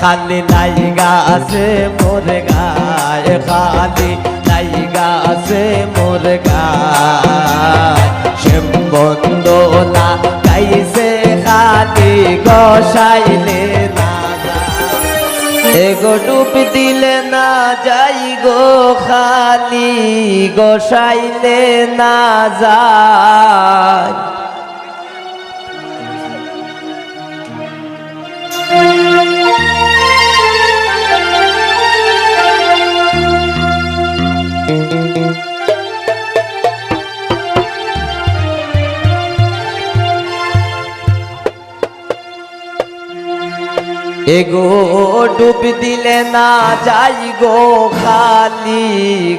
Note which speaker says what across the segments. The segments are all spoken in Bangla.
Speaker 1: খালি লাইগা আছে মোর গায়, খালি লাইগা আছে মোর গায়। গাইছে খালি, গসাইলে না এগো ডুব দিলে না যাই গো খালি, গোসাইলে না যায়। এগো, ডুব দিলে না যাই গো, খালি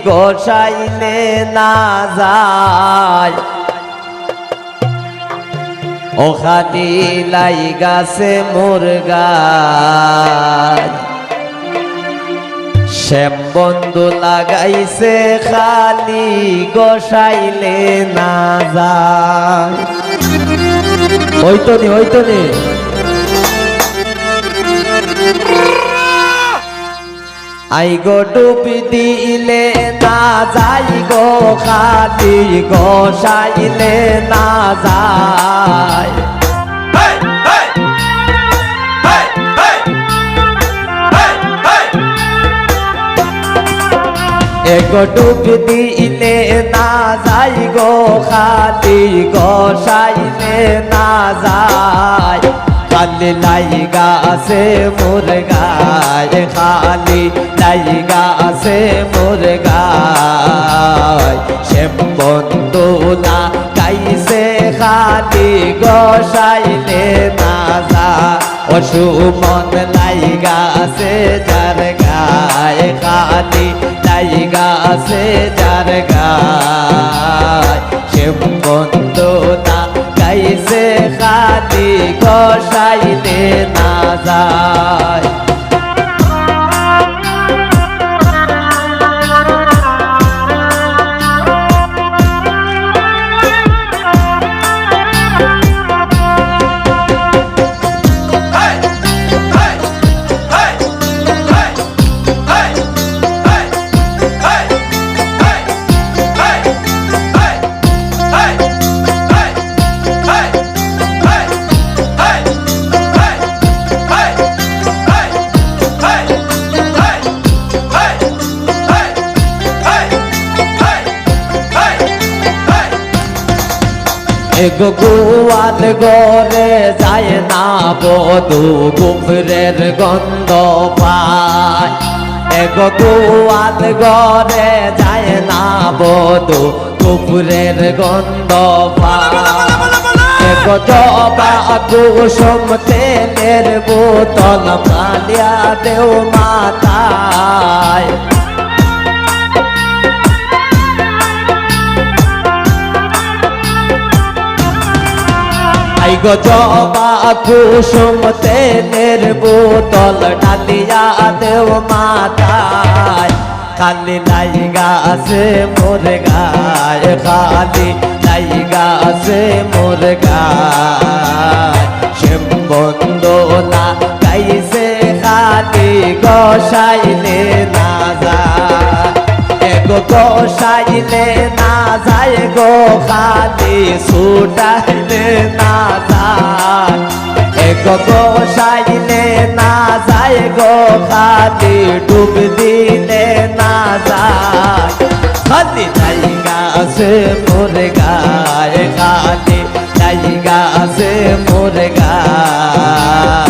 Speaker 1: গোসাইলে না যায় ও খালি লাই গাছে মুরগা শ্যাম বন্ধু লাগাইছে, খালি গোসাইলে না যায় ওই তো নি ওই তো নি আই গো ডুবি দিলে না যাই গো খালি না যায়!
Speaker 2: Hey! Hey! Hey! Hey!
Speaker 1: এগো ডুবি দিলে না যাই গো খালি গোসাইলে না যায় খালি লাইগা আছে মোর গায় খালি লাইগা আছে মোর গায় সে বন্ধু না গাইছে খালি গোসাইলে না যায় অসুমন লাইগা আছে যার গায় খালি লাইগা আছে যার গায়
Speaker 2: nada.
Speaker 1: এগো গোয়াল গরে যায় না বধু গুফরের গন্ধ পায় এগো গরে যায় না বধু গুফরের গন্ধ পায় কুসুম তেলের বোতল মালিয়া দেও মাতায় জবা কুসুম তেলের বোতল ডালিয়া দেও মাতায় খালি লাইগা আছে মোর গায়, খালি লাইগা আছে মোর গায়। সে বন্ধ না গাইছে খালি, গসাইলে না যায়। এগো গোসাইলে না যায় গো খালি যায় এগো গোসাইলে না যায় গো খাতে ডুব দিলে না যায়। খালি জায়গা গাছে মোর গায়, খালি জায়গা আছে মোর গায়ে।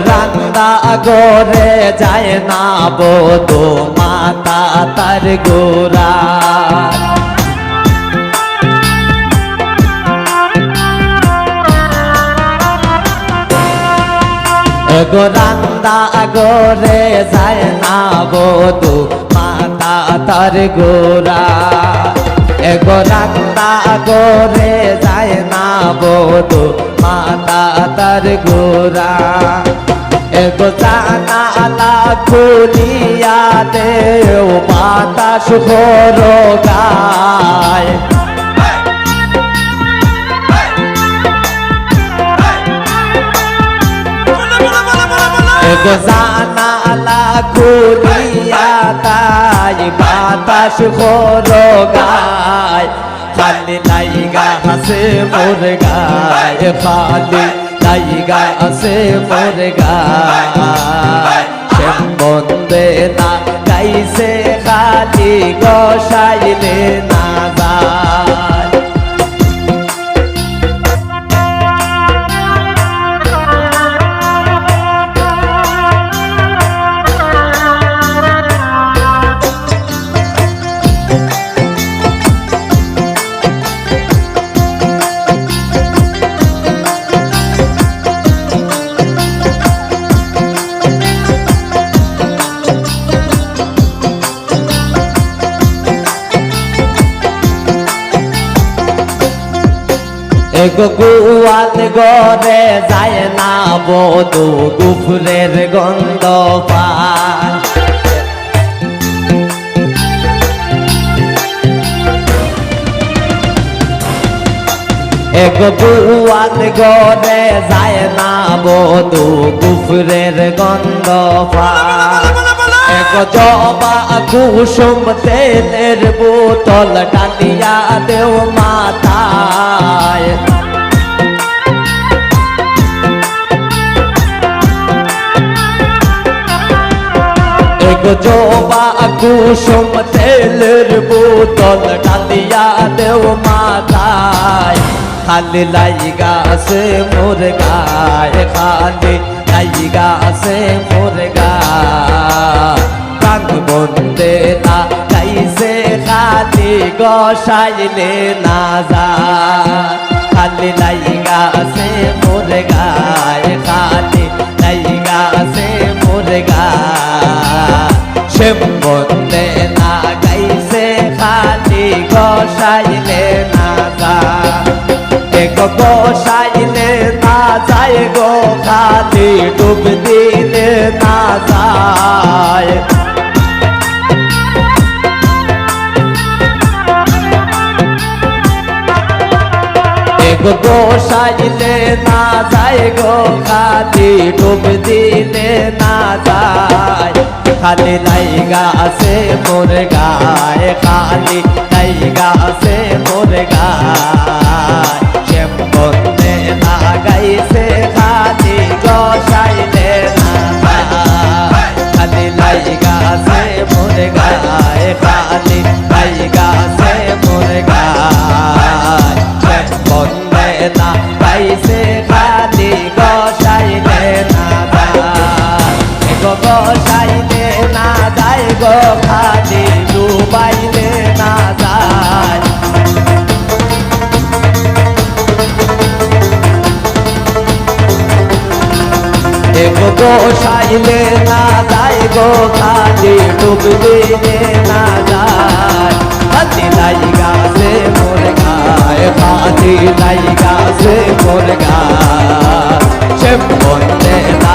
Speaker 1: রান্না গোরে যায় না বধু মাতা তার গোরা গোরান্দা গোরে যায় না বোধ মাতা তার গোরা এগো রান্দা গরে যায় না বধু, মাতা তার গোরা এগো জানালা খুলিয়া দেও বাতাস ভরো গায়। এগো জানালা খুলিয়া তাই বাতাস ভরো গায় খালি লাইগা হাসে মোর গায় খালি লাইগা আছে মোর গায় শ্যাম বন্দে না গাইছে, খালি গসাইলে না যায়। গুয়াল গরে যায় না বধু গুফরের গন্ধ পায় এগো গুয়াল গরে যায় না বধু গুফরের গন্ধ পায় এক জবা কুসুম তেলের বোতল টানিয়া দেও মাথায় জবা কুসুম তেলের বোতল টানিয়া দেও মাথায় খালি লাইগা আছে মোর গায় খালি লাইগা আছে মোর গায় প্রাণ বন্দে না গাইছে খালি গসাইলে না যা খালি লাইগা আছে মোর গায় খালি বন্দে না গাইছে খালি গসাইলে না যা এক বসাইলে না যায় গো খালি ডুব দিলে না যায় এক বসাইলে না যায় গো খালি ডুব দিলে না যায়। খালি লাইগা আছে মোর গায়ে, খালি লাইগা আছে মোর গায়। শ্যাম বন্দে না গাইছে, খালি গসাইলে খালি লাইগা আছে মোর গায়ে, খালি এগো সাইলে না যায় গো খালি ডুব দিলে না যায়। হাতি লাই গাছে মোর গায় হাতি লাই গাছে মোর গায়। সে বন্দে না